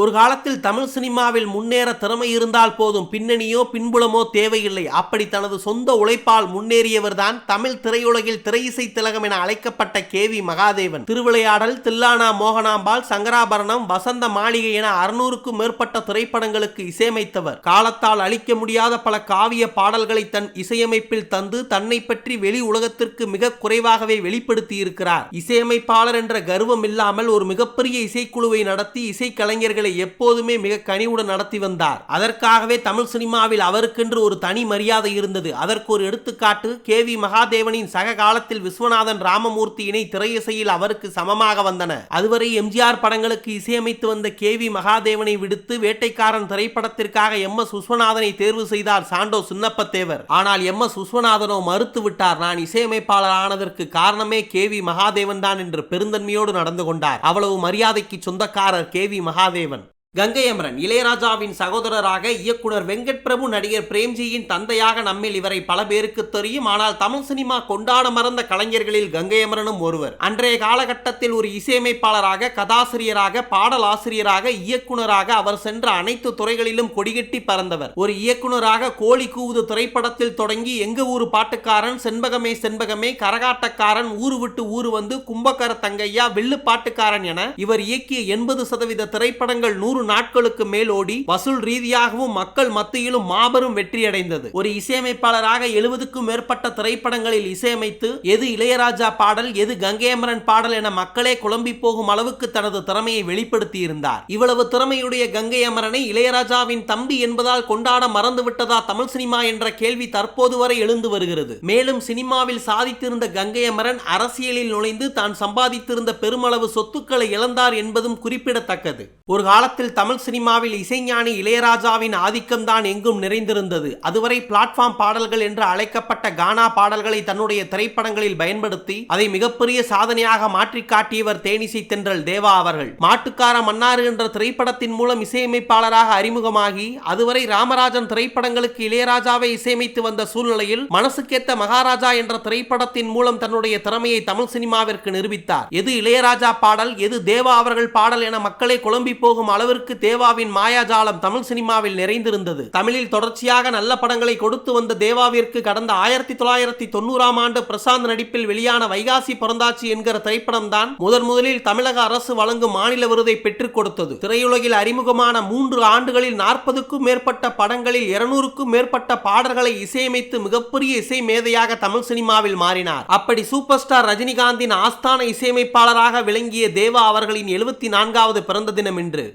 ஒரு காலத்தில் தமிழ் சினிமாவில் முன்னேற திறமை இருந்தால் போதும். பின்னணியோ பின்புலமோ தேவையில்லை. அப்படி தனது சொந்த உழைப்பால் முன்னேறியவர்தான் தமிழ் திரையுலகில் திரையிசை திலகம் என அழைக்கப்பட்ட கே வி மகாதேவன். திருவிளையாடல் தில்லானா மோகனாம்பாள் சங்கராபரணம் வசந்த மாளிகை என அறுநூறுக்கும் மேற்பட்ட திரைப்படங்களுக்கு இசையமைத்தவர். காலத்தால் அழிக்க முடியாத பல காவிய பாடல்களை தன் இசையமைப்பில் தந்து தன்னை பற்றி வெளி உலகத்திற்கு மிக குறைவாகவே வெளிப்படுத்தி இருக்கிறார் இசையமைப்பாளர் என்ற கர்வம் இல்லாமல் ஒரு மிகப்பெரிய இசைக்குழுவை நடத்தி இசைக்கலைஞர்கள் எப்போதுமே மிக கனிவுடன் நடத்தி வந்தார். அதற்காகவே தமிழ் சினிமாவில் அவருக்கென்று ஒரு தனி மரியாதை இருந்தது. அதற்கு ஒரு எடுத்துக்காட்டு கே. வி. மகாதேவனின் சக காலத்தில் விஸ்வநாதன் ராமமூர்த்தி இணை திரையிசையில் அவருக்கு சமமாக வந்தன. அதுவரை எம்ஜிஆர் படங்களுக்கு இசையமைத்து வந்த கே. வி. மகாதேவனை விடுத்து வேட்டைக்காரன் திரைப்படத்திற்காக எம். எஸ். விஸ்வநாதனை தேர்வு செய்தார் சாண்டோ சின்னப்பத்தேவர். ஆனால் எம். எஸ். விஸ்வநாதனோ மறுத்து விட்டார். நான் இசையமைப்பாளர் ஆனதற்கு காரணமே கே. வி. மகாதேவன் தான் என்று பெருந்தன்மையோடு நடந்து கொண்டார். அவ்வளவு மரியாதைக்கு சொந்தக்காரர் கே. வி. மகாதேவன். கங்கை அமரன் இளையராஜாவின் சகோதரராக இயக்குனர் வெங்கட் பிரபு நடிகர் பிரேம்ஜியின் தந்தையாக நம்மில் இவரை பல பேருக்கு தெரியும். ஆனால் தமிழ் சினிமா கொண்டாட மறந்த கலைஞர்களில் கங்கை அமரனும் ஒருவர். அன்றைய காலகட்டத்தில் ஒரு இசையமைப்பாளராக கதாசிரியராக பாடலாசிரியராக இயக்குனராக அவர் சென்ற அனைத்து துறைகளிலும் கொடிகட்டி பறந்தவர். ஒரு இயக்குனராக கோழி கூவுது திரைப்படத்தில் தொடங்கி எங்க ஊரு பாட்டுக்காரன் செண்பகமே செண்பகமே கரகாட்டக்காரன் ஊரு விட்டு ஊரு வந்து கும்பகர தங்கையா வில்லு பாட்டுக்காரன் என இவர் இயக்கிய எண்பது சதவீத திரைப்படங்கள் நூறு நாட்களுக்கு மேல் ஓடி வசூல் ரீதியாகவும் மக்கள் மத்தியிலும் மாபெரும் வெற்றியடைந்தது. ஒரு இசையமைப்பாளராக எழுபதுக்கும் மேற்பட்ட திரைப்படங்களில் இசையமைத்து எது இளையராஜா பாடல் எது கங்கையமரன் பாடல் என மக்களே குழம்பி போகும் அளவுக்கு தனது திறமையை வெளிப்படுத்தி இருந்தார் இவ்வளவு திறமையுடைய கங்கை அமரனை இளையராஜாவின் தம்பி என்பதால் கொண்டாட மறந்து விட்டதா தமிழ் சினிமா என்ற கேள்வி தற்போது வரை எழுந்து வருகிறது. மேலும் சினிமாவில் சாதித்திருந்த கங்கை அமரன் அரசியலில் நுழைந்து தான் சம்பாதித்திருந்த பெருமளவு சொத்துக்களை இழந்தார் என்பதும் குறிப்பிடத்தக்கது. ஒரு காலத்தில் தமிழ் சினிமாவில் இசைஞானி இளையராஜாவின் ஆதிக்கம்தான் எங்கும் நிறைந்திருந்தது. அதுவரை பிளாட்ஃபார்ம் பாடல்கள் என்று அழைக்கப்பட்ட கானா பாடல்களை தன்னுடைய திரைப்படங்களில் பயன்படுத்தி அதை மிகப்பெரிய சாதனையாக மாற்றி காட்டியவர் தேனிசை தென்றல் தேவா அவர்கள். மாட்டுக்கார மன்னாறு என்ற திரைப்படத்தின் மூலம் இசையமைப்பாளராக அறிமுகமாகி அதுவரை ராமராஜன் திரைப்படங்களுக்கு இளையராஜாவை இசையமைத்து வந்த சூழ்நிலையில் மனசுக்கேத்த மகாராஜா என்ற திரைப்படத்தின் மூலம் தன்னுடைய திறமையை தமிழ் சினிமாவிற்கு நிரூபித்தார். எது இளையராஜா பாடல் எது தேவா அவர்கள் பாடல் என மக்களை குழம்பி போகும் அளவிற்கு தேவாவின் மாயாஜாலம் தமிழ் சினிமாவில் நிறைந்திருந்தது. தமிழில் தொடர்ச்சியாக நல்ல படங்களை கொடுத்து வந்த தேவாவிற்கு கடந்த ஆயிரத்தி தொள்ளாயிரத்தி தொண்ணூறாம் ஆண்டு பிரசாந்த் நடிப்பில் வெளியான வைகாசி பிறந்தாச்சி என்கிற திரைப்படம் தான் முதன் முதலில் தமிழக அரசு வழங்கும் மாநில விருதை பெற்றுக் கொடுத்தது. திரையுலகில் அறிமுகமான மூன்று ஆண்டுகளில் நாற்பதுக்கும் மேற்பட்ட படங்களில் இருநூறுக்கும் மேற்பட்ட பாடல்களை இசையமைத்து மிகப்பெரிய இசை மேதையாக தமிழ் சினிமாவில் மாறினார். அப்படி சூப்பர் ஸ்டார் ரஜினிகாந்தின் ஆஸ்தான இசையமைப்பாளராக விளங்கிய தேவா அவர்களின் எழுபத்தி நான்காவது பிறந்த தினம் இன்று.